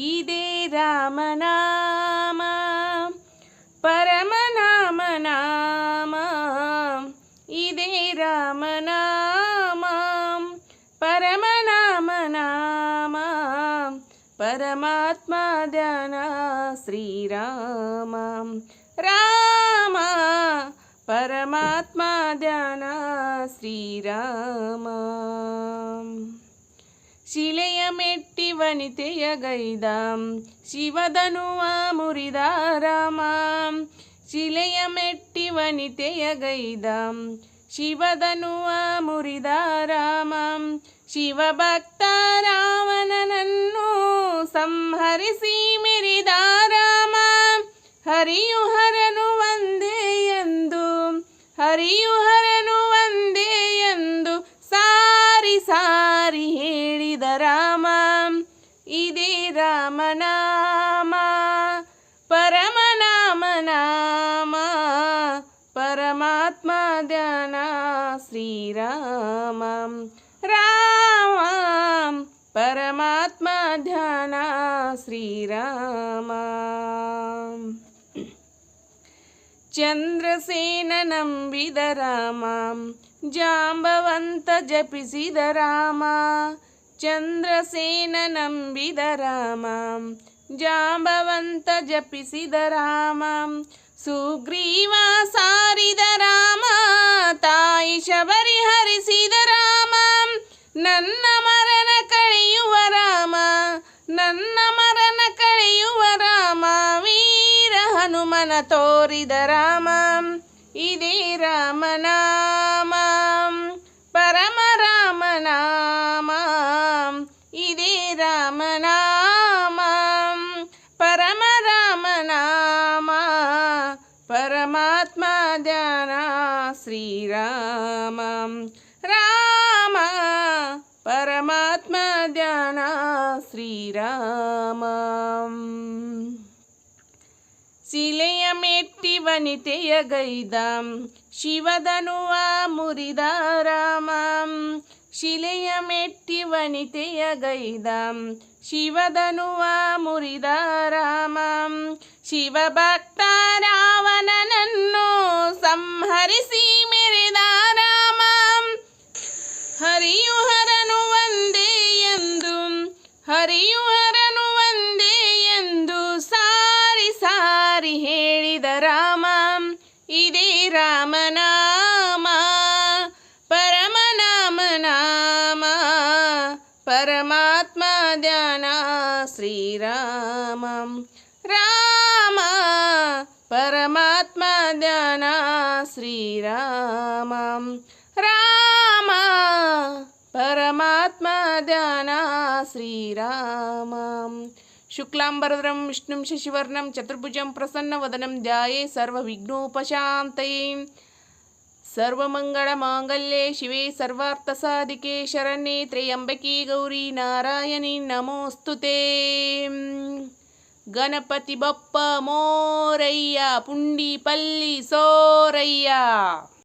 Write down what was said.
ఇదే రామనామ పరమనామనామ. ఇదే రామనామ పరమనామనామ. పరమాత్మ ధ్యాన శ్రీరామ. రామ పరమాత్మ ధ్యాన శ్రీరామ. ಮೆಟ್ಟಿ ವನಿತೆಯ ಗೈದ ಶಿವಧನುವ ಮುರಿದ ರಾಮ ಶಿಲೆಯ ಮೆಟ್ಟಿ ವನಿತೆಯ ಗೈದ ಶಿವಧನುವ ಮುರಿದ ರಾಮ ಶಿವಭಕ್ತ ರಾವಣನನ್ನು ಸಂಹರಿಸಿ ಮಿರಿದ ರಾಮ ಹರಿಯು ಹರನು ಒಂದೇ ಎಂದು. ಹರಿಯು ರಾಮನಾಮ ಪರಮನಾಮ ನಾಮ ಪರಮಾತ್ಮ ಧ್ಯಾನ ಶ್ರೀರಾಮ ರಾಮ ಪರಮಾತ್ಮ ಧ್ಯಾನ ಶ್ರೀರಾಮ ಚಂದ್ರಸೇನ ನಂಬಿದ ರಾಮ ಜಾಂಬವಂತ ಜಪಿಸಿದ ರಾಮ ಚಂದ್ರಸೇನ ನಂಬಿದ ರಾಮ, ಜಾಂಬವಂತ ಜಪಿಸಿದ ರಾಮ, ಸುಗ್ರೀವ ಸಾರಿದ ರಾಮ, ತಾಯಿ ಶಬರಿ ಹರಿಸಿದ ರಾಮ, ನನ್ನ ಮರಣ ಕಳೆಯುವ ರಾಮ, ನನ್ನ ಮರಣ ಕಳೆಯುವ ರಾಮ, ವೀರ ಹನುಮನ ತೋರಿದ ರಾಮ, ಇದೇ ರಾಮನಾಮ ಶ್ರೀರಾಮ ರಾಮ ಪರಮಾತ್ಮ ಧ್ಯಾನ ಶ್ರೀರಾಮ ಶಿಲೆಯ ಮೆಟ್ಟಿ ವನಿತೆಯ ಗೈದಾಂ ಶಿವಧನುವ ಮುರಿದ ರಾಮ ಶಿಲೆಯ ಮೆಟ್ಟಿ ವನಿತೆಯ ಗೈದಾಂ ಶಿವಧನುವ ಮುರಿದ ರಾಮ ಶಿವಭಕ್ತ ರಾವಣನನ್ನು ಸಂಹರಿಸಿ ಮೆರೆದ ರಾಮ ಹರಿಯು ಹರನು ಒಂದೇ ಎಂದು ಹರಿಯು ಹರನು ಒಂದೇ ಎಂದು ಸಾರಿ ಸಾರಿ ಹೇಳಿದ ರಾಮ ಇದೇ ರಾಮನಾಮ ಪರಮನಾಮ ನಾಮ ಪರಮಾತ್ಮ ಧ್ಯಾನ ಶ್ರೀರಾಮ ರಾಮ ಪರಮಾತ್ಮ ఆత్మజ్ఞాన శ్రీరామ. రామ పరమాత్మ ధ్యాన శ్రీరామ. శుక్లాంబరధరం విష్ణుం శశివర్ణం చతుర్భుజం ప్రసన్నవదనం ధ్యాయే సర్వవిఘ్నోపశాంతయే సర్వమంగళమాంగళ్యే శివే సర్వార్థసాధికే శరణ్యే త్రయంబకీ గౌరీ నారాయణి నమోస్తుతే. கணபதி பப்ப மோரையா புண்டி பள்ளி சோரையா.